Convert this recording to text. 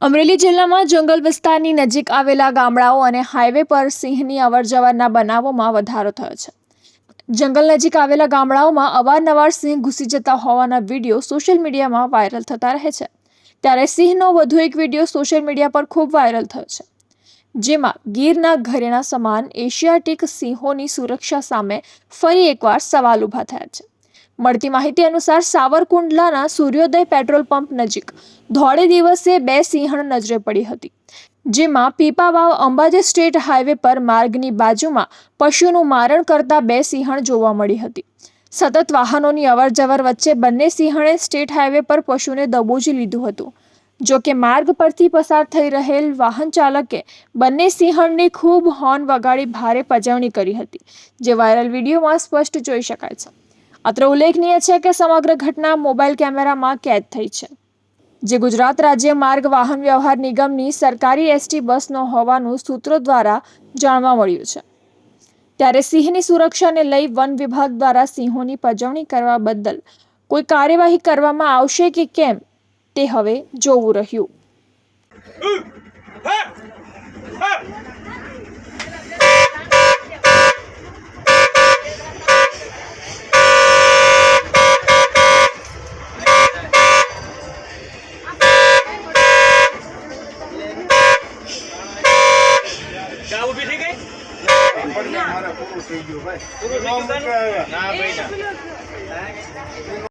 અમરેલી જિલ્લામાં જંગલ વિસ્તારની નજીક આવેલા ગામડાઓ અને હાઈવે પર સિંહની અવરજવરના બનાવોમાં વધારો થયો છે. જંગલ નજીક આવેલા ગામડાઓમાં અવારનવાર સિંહ ઘૂસી જતા હોવાના વીડિયો સોશિયલ મીડિયામાં વાયરલ થતા રહે છે. ત્યારે સિંહનો વધુ એક વીડિયો સોશિયલ મીડિયા પર ખૂબ વાયરલ થયો છે. જેમાં ગીરના ઘરેણા સમાન એશિયાટિક સિંહોની સુરક્ષા સામે ફરી એકવાર સવાલ ઊભા થયા છે. મળતી માહિતી અનુસાર સાવરકુંડલાના સૂર્યોદય પેટ્રોલ પંપ નજીક ધોળે દિવસે બે સિંહણ નજરે પડી હતી, જેમાં પીપાવાવ અંબાજી સ્ટેટ હાઈવે પર માર્ગની બાજુમાં પશુનું મારણ કરતા બે સિંહણ જોવા મળી હતી. સતત વાહનોની અવરજવર વચ્ચે બંને સિંહણે સ્ટેટ હાઈવે પર પશુને દબોચી લીધું હતું. જો કે માર્ગ પરથી પસાર થઈ રહેલ વાહન ચાલકે બંને સિંહણની ખૂબ હોર્ન વગાડી ભારે પજવણી કરી હતી, જે વાયરલ વિડીયોમાં સ્પષ્ટ જોઈ શકાય છે. અત્રે ઉલ્લેખનીય છે કે સમગ્ર ઘટના મોબાઈલ કેમેરામાં કેદ થઈ છે, જે ગુજરાત રાજ્ય માર્ગ વાહન વ્યવહાર નિગમની સરકારી એસટી બસનો હોવાનું સૂત્રો દ્વારા જાણવા મળ્યું છે. ત્યારે સિંહની સુરક્ષાને લઈ વન વિભાગ દ્વારા સિંહોની પજવણી કરવા બદલ કોઈ કાર્યવાહી કરવામાં આવશે કે કેમ, તે હવે જોવું રહ્યું. ચા ઊભી થઈ ગઈ મારે પૂરું થઈ ગયું? ના ભાઈ ના